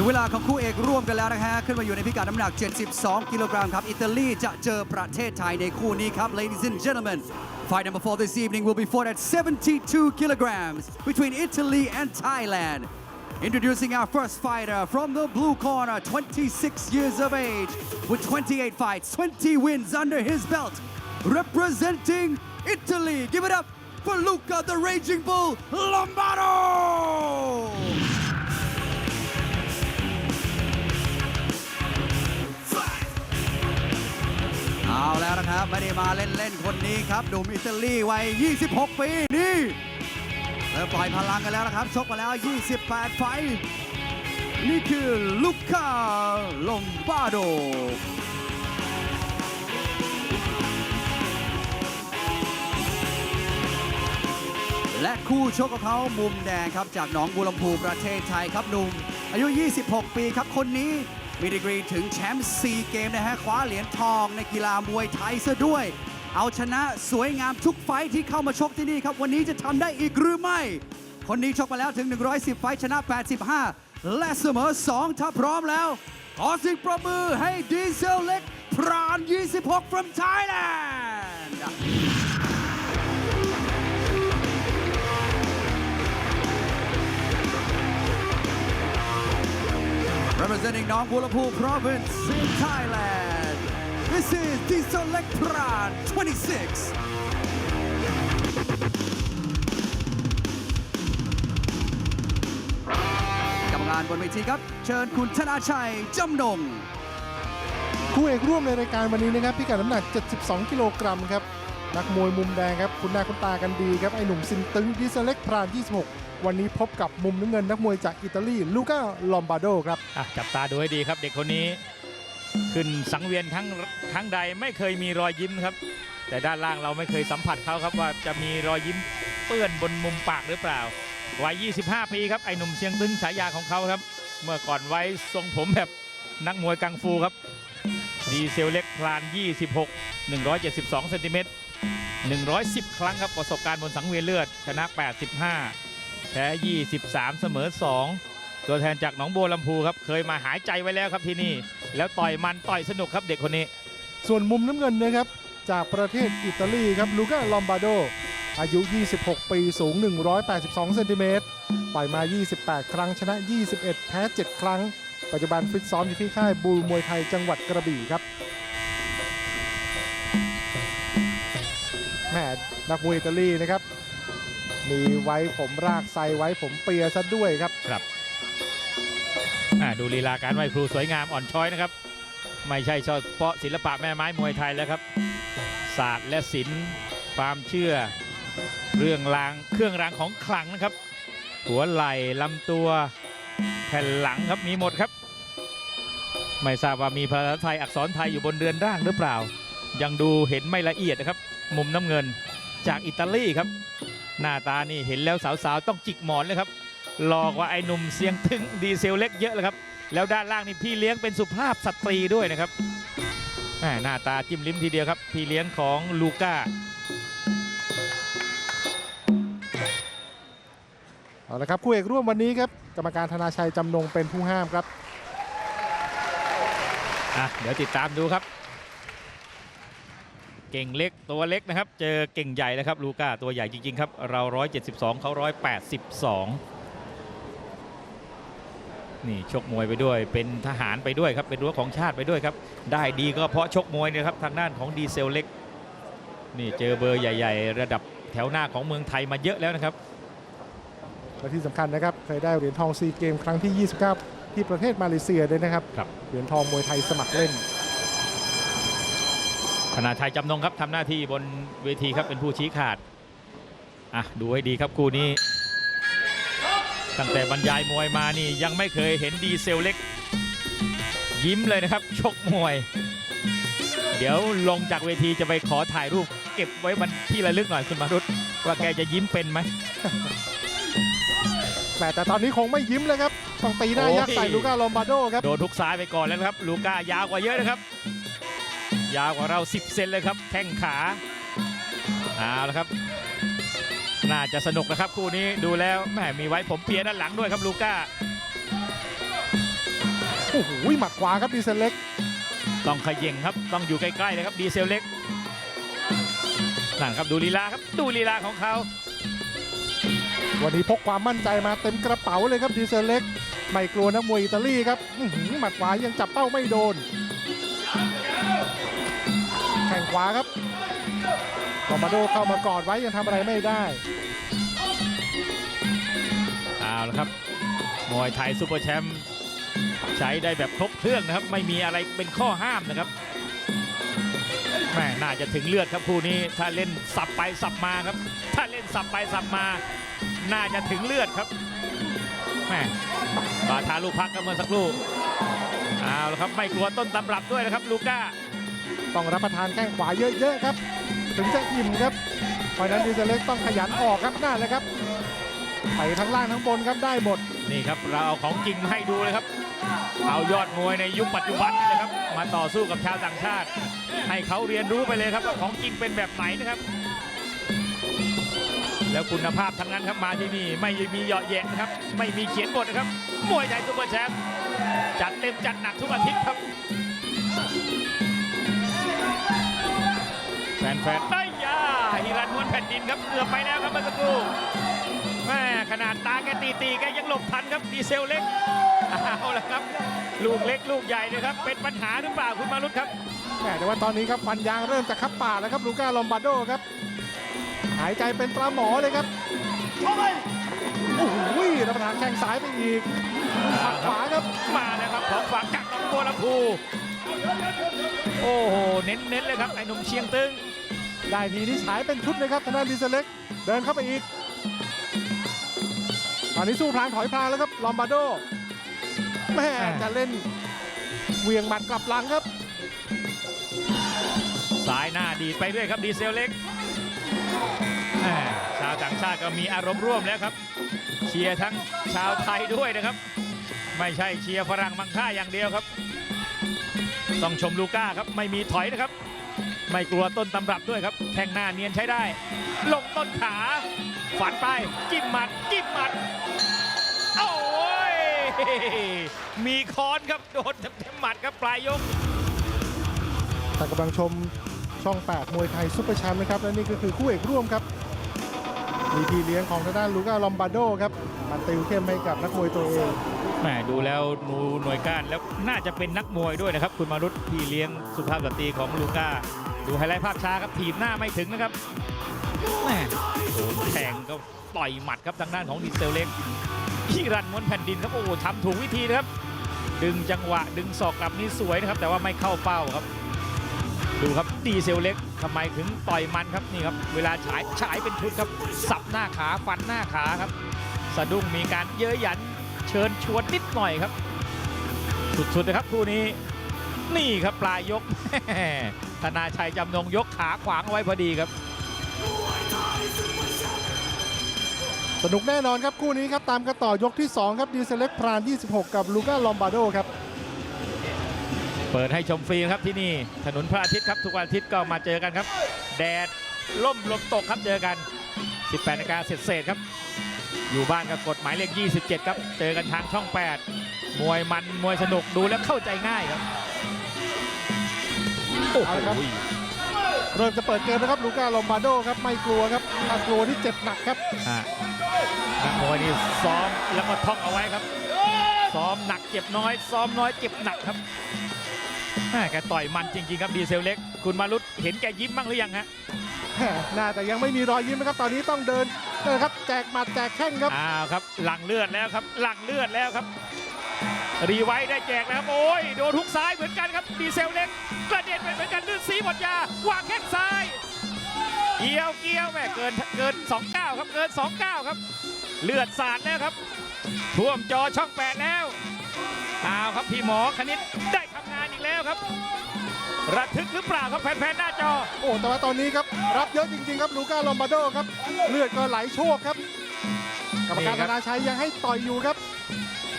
ถึงเวลาของคู่เอกร่วมกันแล้วนะฮะ ขึ้นมาอยู่ในพิกัดน้ำหนัก 72 กิโลกรัมครับ อิตาลีจะเจอประเทศไทยในคู่นี้ครับ ladies and gentlemen fight number four this evening will be fought at 72 kilograms between Italy and Thailand Introducing our first fighter from the blue corner, 26 years of age, with 28 fights, 20 wins under his belt, representing Italy. Give it up for Luca the Raging Bull Lombardo! เอาแล้วนะครับ ไม่ได้มาเล่นๆ คนนี้ครับหนุ่มอิตาลีวัย 26 ปี นี่เริ่มปล่อยพลังกันแล้วนะครับ ชกมาแล้ว 28 ไฟ นี่คือลูก้าลอมบาโดและคู่ชกของเขามุมแดงครับ จากหนองบัวลำพูประเทศไทยครับหนุ่มอายุ 26 ปีครับคนนี้ มีดีกรีถึงแชมป์4เกมนะฮะคว้าเหรียญทองในกีฬามวยไทยซะด้วย เอาชนะสวยงามทุกไฟที่เข้ามาชกที่นี่ครับ วันนี้จะทำได้อีกหรือไม่ คนนี้ชกมาแล้วถึง 110 ไฟชนะ 85 และเสมอ 2 ถ้าพร้อมแล้ว ขอสิ่งประมือให้ดีเซลเล็กพราน 26 from Thailand Representing Nong Bulapu Province in Thailand, this is Diesel Pran 26. กรรมการบนเวทีครับ เชิญคุณธนาชัยจำนง คู่เอกร่วมในรายการวันนี้นะครับพิกัดน้ำหนัก 72 กิโลกรัมครับ นักมวยมุมแดงครับคุณหน้าคุณตากันดีครับไอ้หนุ่มซินตึงดิเซเล็กพราน 26 วันนี้พบกับมุมน้ำเงินนักมวยจากอิตาลีลูก้าลอมบาโดครับอะจับตาดูให้ดีครับเด็กคนนี้ ขึ้นสังเวียนครั้งครั้งใดไม่เคยมีรอยยิ้มครับ แต่ด้านล่างเราไม่เคยสัมผัสเขาครับว่าจะมีรอยยิ้มเปื้อนบนมุมปากหรือเปล่าวัย 25 ปีครับไอ้หนุ่มเชียงตึงฉายาของเขาครับ เมื่อก่อนไว้ทรงผมแบบนักมวยกังฟูครับดีเซลเล็กพลาน 26 172เซนติเมตร 110 ครั้งครับประสบการณ์บนสังเวียนเลือดชนะ 85 แพ้ 23 เสมอ 2 ตัวแทนจากหนองบัวลำพูครับเคยมาหายใจไว้แล้วครับที่นี่ แล้วต่อยมันต่อยสนุกครับเด็กคนนี้ ส่วนมุมน้ำเงินนะครับ จากประเทศอิตาลีครับลูก้าลอมบาโด อายุ 26 ปีสูง 182 เซนติเมตรต่อยมา 28 ครั้งชนะ 21 แพ้ 7 ครั้ง ปัจจุบันฟิตซ้อมอยู่ที่ค่ายบูมวยไทยจังหวัดกระบี่ครับ แหมนักมวยอิตาลีนะครับ มีไว้ผมรากไซไว้ผมเปียซะด้วยครับอ่าดูลีลาการไหว้ครูสวยงามอ่อนช้อยนะครับ ไม่ใช่เฉพาะศิลปะแม่ไม้มวยไทยแล้วครับ ศาสตร์และศิลป์ความเชื่อ เรื่องรางเครื่องรางของขลังนะครับ หัวไหล่ลำตัวแผ่นหลังครับมีหมดครับ ไม่ทราบว่ามีภาษาไทยอักษรไทยอยู่บนเรือนร่างหรือเปล่า ยังดูเห็นไม่ละเอียดนะครับ มุมน้ำเงินจากอิตาลีครับ หน้าตานี่เห็นแล้วสาวๆ ต้องจิกหมอนเลยครับหลอกว่าไอ้หนุ่มเสียงถึงดีเซลเล็กเยอะเลยครับ แล้วด้านล่างนี่พี่เลี้ยงเป็นสุภาพสตรีด้วยนะครับแหม่หน้าตาจิ้มลิ้มทีเดียวครับ พี่เลี้ยงของลูก้าเอาละครับคู่เอกร่วมวันนี้ครับกรรมการธนาชัยจำนงเป็นผู้ห้ามครับอะเดี๋ยวติดตามดูครับ เก่งเล็กตัวเล็กนะครับ เจอเก่งใหญ่แล้วครับลูก้าตัวใหญ่จริง ๆ ครับ เรา 172 เขา 182 นี่ชกมวยไปด้วย เป็นทหารไปด้วยครับ เป็นรั้วของชาติไปด้วยครับ ได้ดีก็เพราะชกมวยเนี่ยครับทางด้านของดีเซลเล็ก นี่เจอเบอร์ใหญ่ ๆ ระดับแถวหน้าของเมืองไทยมาเยอะแล้วนะครับและที่สำคัญนะครับเคยได้เหรียญทองซีเกมครั้งที่ 29 ที่ประเทศมาเลเซียด้วยนะครับครับเหรียญทองมวยไทยสมัครเล่น ธนาชัยจำนงครับทำหน้าที่บนเวทีครับเป็นผู้ชี้ขาดอะดูให้ดีครับคู่นี้ ตั้งแต่บรรยายมวยมานี่ยังไม่เคยเห็นดีเซลเล็ก ยิ้มเลยนะครับ ชกมวย เดี๋ยวลงจากเวทีจะไปขอถ่ายรูป เก็บไว้บันที่ระลึกหน่อยคุณมารุตว่าแกจะยิ้มเป็นไหมแหมแต่ตอนนี้คงไม่ยิ้มเลยครับต้องตีหน้าโอ้ยยักษ์ใส่ลูก้าลอมบาโดครับโดนทุกซ้ายไปก่อนแล้วนะครับลูก้ายาวกว่าเยอะนะครับ ยาวกว่าเรา 10 เซนเลยครับ แข้งขาเอาละครับ น่าจะสนุกนะครับคู่นี้ดูแล้วแหมมีไว้ผมเปียด้านหลังด้วยครับลูก้าโอ้โหหมัดขวาครับดีเซลเล็ก ต้องขย่งครับต้องอยู่ใกล้ๆเลยครับดีเซลเล็กนั่นครับดูลีลาครับดูลีลาของเขาวันนี้พกความมั่นใจมาเต็มกระเป๋าเลยครับดีเซลเล็ก ไม่กลัวนักมวยอิตาลีครับอื้อหือหมัดขวายังจับเป้าไม่โดนแขวาครับคอมมาโดเข้ามากอดไว้ยังทำอะไรไม่ได้เอาละครับมวยไทยซูเปอร์แชมป์ใช้ได้แบบครบเครื่องนะครับ ไม่มีอะไรเป็นข้อห้ามนะครับแม่น่าจะถึงเลือดครับคู่นี้ถ้าเล่นสับไปสับมาครับ ถ้าเล่นสับไปสับมา น่าจะถึงเลือดครับแม่บาทาลูกพักกันเมื่อสักครู่เอาละครับไม่กลัวต้นตำรับด้วยนะครับลูก้า ต้องรับประทานแข้งขวาเยอะๆครับ ถึงจะอิ่มครับเพราะนั้นดีเซเล็กต้องขยันออกครับนั่นแหละครับไปทั้งล่างทั้งบนครับได้หมดนี่ครับเราเอาของจริงมาให้ดูเลยครับ เอายอดมวยในยุคปัจจุบันนี่เลยครับ มาต่อสู้กับชาวต่างชาติ ให้เขาเรียนรู้ไปเลยครับว่าของจริงเป็นแบบไหนนะครับ แล้วคุณภาพทั้งนั้นครับมาที่นี่ไม่มีเหยาะแยะนะครับ ไม่มีเขียนบทนะครับมวยไทยซุปเปอร์แชมป์จัดเต็มจัดหนักทุกอาทิตย์ครับ แฟนๆได้ยาฮิรันม้วนแผ่นดินครับเกือบไปแล้วครับเมื่อสักครู่แม่ขนาดตาแกตีตีๆแกยังหลบทันครับดีเซลเล็กเอาละครับ ลูกเล็กลูกใหญ่เลยครับ เป็นปัญหาหรือเปล่าคุณมารุตครับแหม่แต่ว่าตอนนี้ครับฟันยางเริ่มจะคับปากแล้วครับลูก้าลอมบาร์โดครับ หายใจเป็นปลาหมอเลยครับโอ้โหรับประทานแข้งซ้ายไปอีกหมัดขวาครับมาแล้วครับของฝากจากหนองบัวลำพู โอ้โห เน้นๆเลยครับไอ้หนุ่มเชียงตึง ได้ทีนี้ฉายเป็นชุดเลยครับทางด้านดีเซลเล็กเดินเข้าไปอีกตอนนี้สู้พลางถอยพลางแล้วครับลอมบาร์โดแม่อ่าจะเล่นเหวียงหมัดกลับหลังครับสายหน้าดีดไปด้วยครับดีเซลเล็กแม่ชาวต่างชาติก็มีอารมณ์ร่วมแล้วครับ เชียร์ทั้งชาวไทยด้วยนะครับ ไม่ใช่เชียร์ฝรั่งมังค่าอย่างเดียวครับ ต้องชมลูก้าครับไม่มีถอยนะครับ ไม่กลัวต้นตำรับด้วยครับ แทงหน้าเนียนใช้ได้ ลงต้นขา ฝันไป จิ้มหมัด จิ้มหมัด โอ้ย มีค้อนครับ โดนเต็มหมัดครับปลายยกท่านกำลังชมช่อง 8 มวยไทยซุปเปอร์แชมป์นะครับและนี่ก็คือคู่เอกร่วมครับ มีพี่เลี้ยงของทางด้านลูก้าลอมบาร์โดครับมันติวเข้มให้กับนักมวยตัวเอง แหมดูแล้วนูหน่วยก้านแล้วน่าจะเป็นนักมวยด้วยนะครับ คุณมารุตพี่เลี้ยงสุภาพสตรีของลูก้า ดูไฮไลท์ภาพช้าครับถีบหน้าไม่ถึงนะครับแหมโดนแทงก็ต่อยหมัดครับทางด้านของดีเซลเล็กที่รันม้วนแผ่นดินครับโอ้โหทำถูกวิธีนะครับ ดึงจังหวะดึงศอกกลับนี่สวยนะครับ แต่ว่าไม่เข้าเป้าครับ ดูครับดีเซลเล็กทำไมถึงต่อยมันครับนี่ครับ เวลาฉายฉายเป็นชุดครับ สับหน้าขาฟันหน้าขาครับ สะดุ้งมีการเย้ยหยัน เชิญชวนนิดหน่อยครับ สุดๆนะครับคู่นี้นี่ครับปลายยกธนาชัยจำนงยกขาขวางเอาไว้พอดีครับ สนุกแน่นอนครับคู่นี้ครับตามกันต่อยกที่ 2 ครับดีเซลเล็กพราน 26 กับลูก้าลอมบาร์โดครับ เปิดให้ชมฟรีครับที่นี่ถนนพระอาทิตย์ครับ ทุกวันอาทิตย์ก็มาเจอกันครับ แดดล่มลมตกครับเจอกัน 18นาฬิกาเสร็จๆครับ อยู่บ้านก็กดหมายเลข 27 ครับ เจอกันทางช่อง 8 มวยมันมวยสนุกดูแล้วเข้าใจง่ายครับ โอ้โห เอาละครับ เริ่มจะเปิดเกมนะครับลูก้าลอมบาร์โดครับไม่กลัวครับถ้ากลัวนี่เจ็บหนักครับ อะนักมวยนี่ซ้อมแล้วก็ท่องเอาไว้ครับ ซ้อมหนักเจ็บน้อย ซ้อมน้อยเจ็บหนักครับ แม่แกต่อยมันจริงๆครับดีเซลเล็ก คุณมารุตเห็นแกยิ้มบ้างหรือยังฮะแหม่น่าแต่ยังไม่มีรอยยิ้มนะครับ ตอนนี้ต้องเดินนะครับ แจกหมัดแจกแข้งครับอ้าวครับ หลังเลือดแล้วครับ หลังเลือดแล้วครับ รีไว้ได้แจกแล้วครับโอ้ยโดนทุกซ้ายเหมือนกันครับ ดีเซลเล็กกระเด็นไปเหมือนกันลื่นสีหมดยาวางแข้งซ้ายเกี่ยวเกี่ยวแม่เกินเกิน2ก้าวครับเกิน2ก้าวครับ เลือดสาดแล้วครับท่วมจอช่องแปดแล้วเอาครับพี่หมอคณิตได้ ครับ ระทึกหรือเปล่าครับแฟนๆหน้าจอ โอ้แต่ว่าตอนนี้ครับรับเยอะจริง ๆ ครับลูก้าลอมบาร์โดครับ เลือดก็ไหลโชกครับกรรมการนี่ครัธบนาชัยยังให้ต่อยอยู่ครับ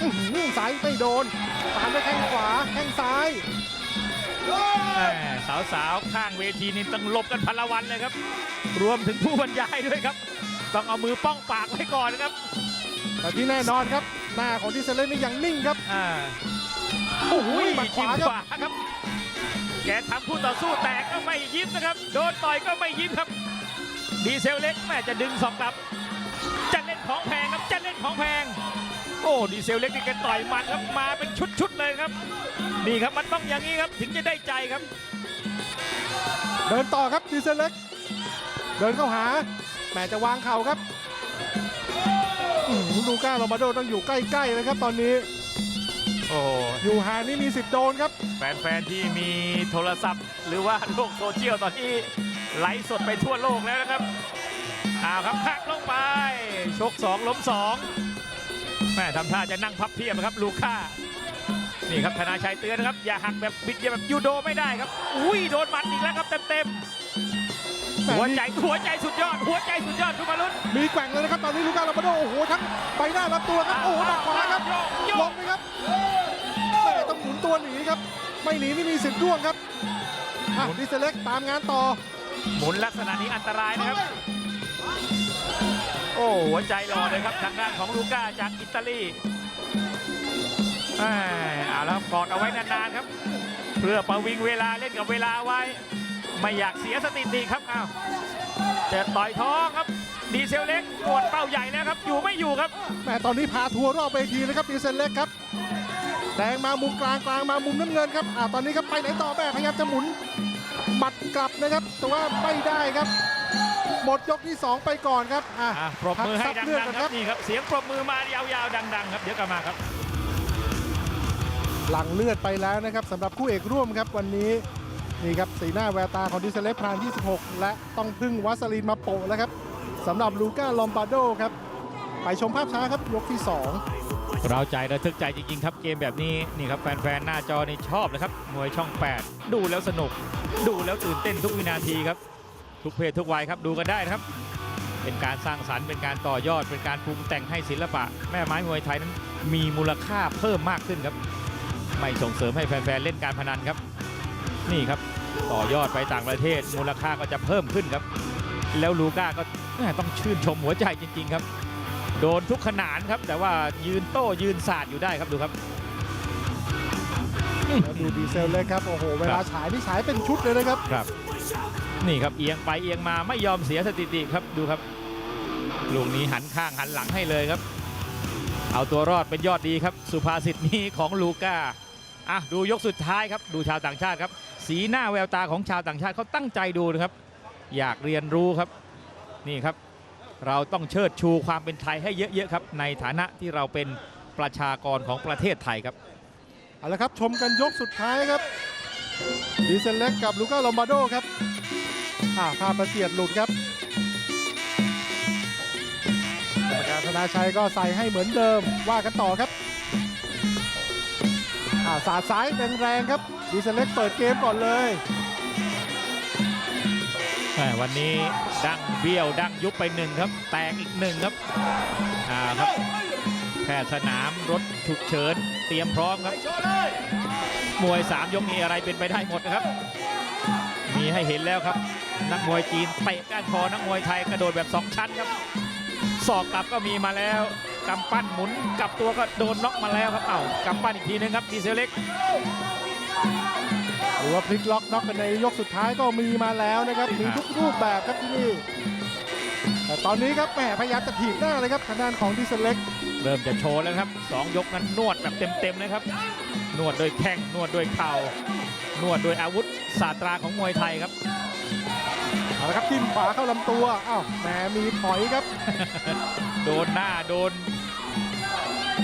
อื้อหือซ้ายไม่โดนตามด้วยแข้งขวาแข้งซ้าย สาวสาวๆ ข้างเวทีนี่ต้องหลบกันพลวันเลยครับ รวมถึงผู้บรรยายด้วยครับ ต้องเอามือป้องปากไว้ก่อนนะครับแต่ที่แน่นอนครับ หน้าของดิเซเลนนี่ยังนิ่งครับ อ่า โอ้โหหมัดขจิ้มวาครับขวาครับ แกทำคู่ต่อสู้แตกก็ไม่ยิ้มนะครับ โดนต่อยก็ไม่ยิ้มครับ ดีเซลเล็กแม่จะดึงสองกลับ จะเล่นของแพงครับ จะเล่นของแพง โอ้ดีเซลเล็กนี่แกต่อยมันครับ มาเป็นชุดๆเลยครับ นี่ครับมันต้องอย่างนี้ครับถึงจะได้ใจครับ เดินต่อครับดีเซลเล็ก เดินเข้าหาแหมจะวางเข่าครับอื้อหือลูก้าโรมาโดต้องอยู่ใกล้ๆเลยครับตอนนี้ โอ้โหอยู่ห่างนี่มีสิทธิ์โดนครับ แฟนๆที่มีโทรศัพท์ หรือว่าโลกโซเชียลตอนนี้ไลฟ์สดไปทั่วโลกแล้วนะครับอ้าวครับหักลงไป ชก 2 ล้ม 2 แม่ทำท่าจะนั่งพับเพียบนะครับ ลูก้านี่ครับธนาชัยเตือนนะครับ อย่าหักแบบบิดอย่าแบบยูโดไม่ได้ครับ อุ้ยโดนหมัดอีกแล้วครับเต็มแหม่ๆหัวมีใจหัวใจสุดยอด หัวใจสุดยอดทุกมารุนมีแกว่งเลยนะครับ ตอนนี้ลูก้าโรมาโดโอ้โหทั้งใบหน้าลำตัวครับโอ้โห หมัดขวาครับโยกโยลกงไหมครับแม่ต้องหมุนตัวหนีครับ ไม่หนีนี่มีสิทธิ์ร่วงครับอะดีเซลเล็กตามงานต่อ หมุนลักษณะนี้อันตรายนะครับ โอ้หัวใจรอเลยครับทางด้านของลูก้าจากอิตาลีเอ้ยเอาแล้วครับกอดเอาไว้นานๆครับ เพื่อประวิงเวลาเล่นกับเวลาไว้ ไม่อยากเสียสถิติครับอ้าวจะต่อยท้องครับ ดีเซลเล็กปวดเป้าใหญ่แล้วครับ อยู่ไม่อยู่ครับแหมตอนนี้พาทัวร์รอบเวทีเลยครับดีเซลเล็กครับแดงมามุมกลางกลางมามุมน้ำเงินครับอ่าตอนนี้ครับไปไหนต่อแม่พยายามจะหมุนหมัดกลับนะครับ แต่ว่าไม่ได้ครับ หมดยกที่ 2 ไปก่อนครับอะอะปรบมือให้พักซับดัเลือดงก่อนๆคครัรับบนี่ครับ เสียงปรบมือมายาวๆดัง ๆ ครับ เดี๋ยวกลับมาครับ หลังเลือดไปแล้วนะครับสำหรับคู่เอกร่วมครับวันนี้นี่ครับสีหน้าแววตาของดิเซเลพรานที่16และต้องพึ่งวัสลีนมาโปะแล้วครับ สำหรับลูก้าลอมบาโดครับ ไปชมภาพช้าครับยกที่ 2 เราใจระทึกใจจริง ๆ ครับเกมแบบนี้นี่ครับแฟนๆ หน้าจอนี่ชอบเลยครับมวยช่อง 8 ดูแล้วสนุก ดูแล้วตื่นเต้นทุกวินาทีครับ ทุกเพศทุกวัยครับดูกันได้นะครับ เป็นการสร้างสรรค์เป็นการต่อยอด เป็นการปรุงแต่งให้ศิลปะ แม่ไม้มวยไทยนั้น มีมูลค่าเพิ่มมากขึ้นครับ ไม่ส่งเสริมให้แฟนๆเล่นการพนันครับ นี่ครับต่อยอดไปต่างประเทศมูลค่าก็จะเพิ่มขึ้นครับ แล้วลูก้าก็แม่ต้องชื่นชมหัวใจจริง ๆ ครับ โดนทุกขนานครับ แต่ว่ายืนโต้ยืนสาดอยู่ได้ครับดูครับแล้วดูดีเซลเลยครับ โอ้โห เวลาฉายนี่ฉายเป็นชุดเลยนะครับครับ นี่ครับเอียงไปเอียงมาไม่ยอมเสียสถิติครับดูครับลูกนี้หันข้างหันหลังให้เลยครับ เอาตัวรอดเป็นยอดดีครับ สุภาษิตนี้ของลูก้าอะดูยกสุดท้ายครับ ดูชาวต่างชาติครับ สีหน้าแววตาของชาวต่างชาติเขาตั้งใจดูนะครับ อยากเรียนรู้ครับนี่ครับ เราต้องเชิดชูความเป็นไทยให้เยอะๆครับ ในฐานะที่เราเป็นประชากรของประเทศไทยครับเอาละครับชมกันยกสุดท้ายครับดีเซลเล็กกับลูก้าลอมบาโดครับอ่าภาพประเสียดหลุดครับกรรมการธนาชัยก็ใส่ให้เหมือนเดิมว่ากันต่อครับอ่าสาดซ้ายแรงๆครับดีเซลเล็กเปิดเกมก่อนเลย วันนี้ดังเบี้ยวดังยุบไปหนึ่งครับ แตกอีกหนึ่งครับอ่าครับแพทย์สนามรถฉุกเฉิน เตรียมพร้อมครับ มวย 3 ยกนี้อะไรเป็นไปได้หมดนะครับ มีให้เห็นแล้วครับ นักมวยจีนเตะก้านคอนักมวยไทยกระโดดแบบ 2 ชั้นครับศอกกลับก็มีมาแล้วกำปั้นหมุนกลับตัวก็โดนน็อกมาแล้วครับ เอ้ากำปั้นอีกทีนึงครับดีเซลเล็ก หรือว่าพลิกล็อกน็อกกันในยกสุดท้ายก็มีมาแล้วนะครับ มีทุกรูปแบบครับที่นี่แต่ตอนนี้ครับแหมพยายามจะถีบหน้าเลยครับทางด้านของดีเซลเล็กเริ่มจะโชว์แล้วนะครับสองยกนั้นนวดแบบเต็มๆนะครับ นวดโดยแข้งนวดโดยเข่านวดโดยอาวุธศาสตราของมวยไทยครับเอาละครับจิ้มขวาเข้าลำตัวอ้าวแหมมีถอยครับ โดนหน้าโดน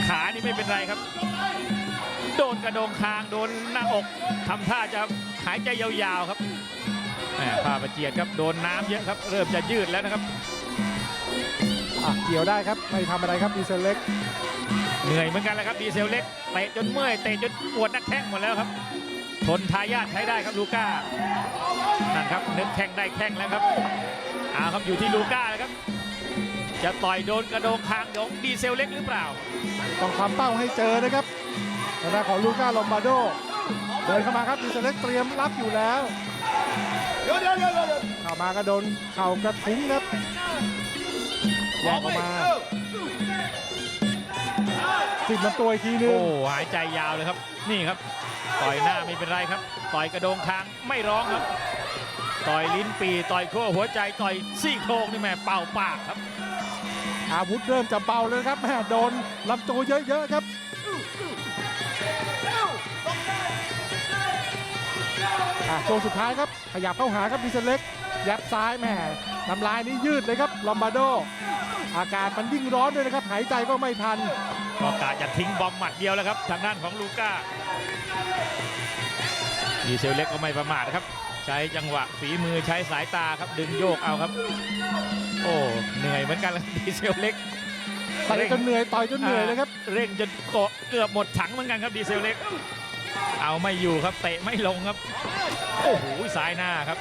ขานี่ไม่เป็นไรครับ โดนกระโดงคางโดนหน้าอกทำท่าจะหายใจยาวๆครับแหมผ้าประเจียดครับโดนน้ำเยอะครับ เริ่มจะยืดแล้วนะครับอะเกี่ยวได้ครับไม่ทำอะไรครับดีเซลเล็ก เหนื่อยเหมือนกันแล้วครับดีเซลเล็กเตะจนเมื่อยเตะจนปวดนักแข้งหมดแล้วครับทนทายาทใช้ได้ครับลูก้านั่นครับนึกแข้งได้แข้งแล้วครับเอาครับอยู่ที่ลูก้าแล้วครับ จะต่อยโดนกระโดงคางของดีเซลเล็กหรือเปล่า ต้องทำเป้าให้เจอนะครับ ทางด้านของลูก้าลอมบาโดเดินเข้ามาครับดีเซลเล็กเตรียมรับอยู่แล้วเข้ามาก็โดนเข่ากระทุ้งครับแยกออกมาจิ้มลำตัวอีกทีหนึงโอ้หายใจยาวเลยครับ นี่ครับ ต่อยหน้าไม่เป็นไรครับ ต่อยกระโดงคางไม่ร้องครับ ต่อยลิ้นปีต่อยขั้วหัวใจต่อยซี่โครงนี่แม่เป่าปากครับอาวุธเริ่มจะเบาเลยนะครับแม่โดนลำตัวเยอะๆครับ อะช่วงสุดท้ายครับ ขยับเข้าหาครับดิเซลเล็ก ยับซ้ายแม่น้ำลายนี่ยืดเลยครับลอมบาโด อากาศมันยิ่งร้อนด้วยนะครับ หายใจก็ไม่ทัน ก็กะจะทิ้งบอมหมัดเดียวแล้วครับ ทางด้านของลูก้าดีเซลเล็กก็ไม่ประมาทครับ ใช้จังหวะฝีมือใช้สายตาครับดึงโยกเอาครับ โอ้เหนื่อยเหมือนกันแล้วดีเซลเล็ก ต่อยจนเหนื่อยต่อยจนเหนื่อยเลยครับ เร่งจนเกาะเกือบหมดถังเหมือนกันครับดีเซลเล็ก เอาไม่อยู่ครับเตะไม่ลงครับ โอ้โหซ้ายหน้าครับ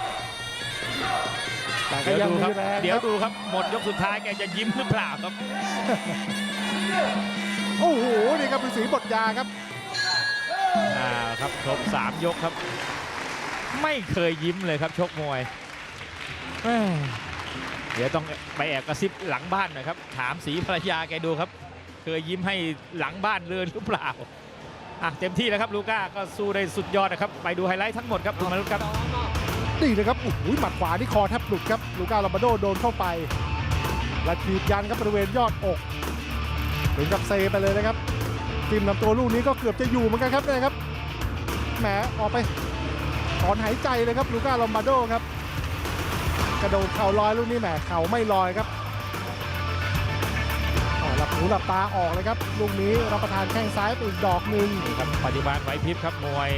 แต่ก็เดี๋ยวยังดูคมีรับแรงเดี๋ยวครับดูครับหมดยกสุดท้ายแกจะยิ้มหรือเปล่าครับ โอ้โหนี่ครับเป็นสีบทยาครับ อ่าครับครบสามยกครับ ไม่เคยยิ้มเลยครับชกมวยแม่เดี๋ยวต้องไปแอบกระซิบหลังบ้านหน่อยครับ ถามสีภรรยาแกดูครับ เคยยิ้มให้หลังบ้านเรือนหรือเปล่า อะเต็มที่แล้วครับลูก้าก็สู้ได้สุดยอดนะครับ ไปดูไฮไลท์ทั้งหมดครับคุณมนุษย์ครับนี่นะครับโอ้โหหมัดขวาที่คอแทบหลุดครับลูก้าลอมบาโดโดนเข้าไปและถีบยันครับบริเวณยอดอกถึงกับเซไปเลยนะครับจิ้มลำตัวลูกนี้ก็เกือบจะอยู่เหมือนกันครับนี่ยครับแหมออกไปถอนหายใจเลยครับลูก้าลอมบาโดครับ กระโดดเข่าลอยลูกนี้แหมเข่าไม่ลอยครับ อ๋อหลับหูหลับตาออกเลยครับลูกนี้รับประทานแข้งซ้ายไปอีกดอกหนึ่งนี่ครับปฏิบัติไหวพริบครับมวย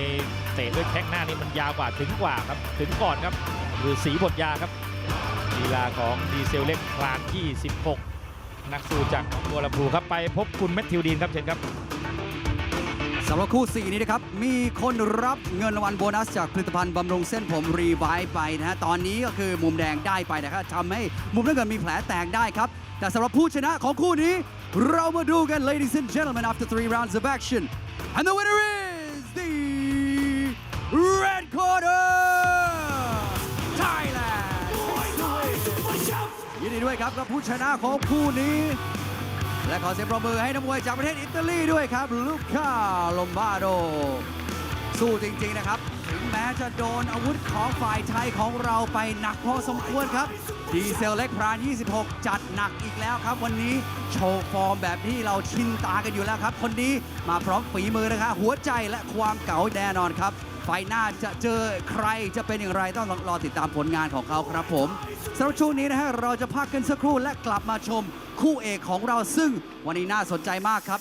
เตะด้วยแข้งหน้านี่มันยาวกว่าถึงกว่าครับถึงก่อนครับหรือสีบทยาครับลีลาของดีเซลเล็กคลาน26นักสู้จากหนองบัวลำพูครับไปพบคุณแมทธิวดีนครับเชิญครับสำหรับคู่ 4 นี้นะครับ มีคนรับเงินรางวัลโบนัสจากผลิตภัณฑ์บำรุงเส้นผมรีไวท์ไปนะฮะ ตอนนี้ก็คือมุมแดงได้ไปนะครับทำให้มุมน้ำเงินมีแผลแตกได้ครับ แต่สำหรับผู้ชนะของคู่นี้ เรามาดูกัน ladies and gentlemen after three rounds of action and the winner is the red corner Thailand ยินดีด้วยครับกับผู้ชนะของคู่นี้ และขอเสียงปรบมือให้นักมวยจากประเทศอิตาลีด้วยครับลูก้าลอมบาโดสู้จริงๆนะครับ ถึงแม้จะโดนอาวุธของฝ่ายไทยของเราไปหนักพอสมควรครับ ดีเซลเล็กพราน 26 จัดหนักอีกแล้วครับ วันนี้โชว์ฟอร์มแบบที่เราชินตากันอยู่แล้วครับ คนนี้มาพร้อมฝีมือนะครับหัวใจและความเก๋าแน่นอนครับ ไฟหน้าจะเจอใครจะเป็นอย่างไรต้องรอติดตามผลงานของเขาครับผมสำหรับช่วงนี้นะฮะเราจะพักกันสักครู่และกลับมาชมคู่เอกของเราซึ่งวันนี้น่าสนใจมากครับ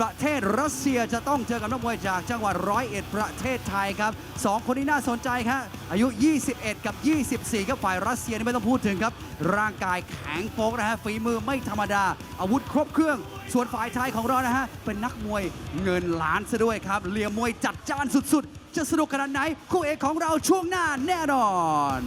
ประเทศรัสเซียจะต้องเจอกับนักมวยจากจังหวัดร้อยเอ็ดประเทศไทยครับสองคนนี้น่าสนใจครับอายุ 21 กับ 24ครับฝ่ายรัสเซียนี่ไม่ต้องพูดถึงครับ ร่างกายแข็งโป๊กนะฮะฝีมือไม่ธรรมดา อาวุธครบเครื่อง ส่วนฝ่ายไทยของเรานะฮะเป็นนักมวยเงินล้านซะด้วยครับเหลี่ยมมวยจัดจ้านสุดๆ จะสนุกขนาดไหนคู่เอกของเราช่วงหน้าแน่นอน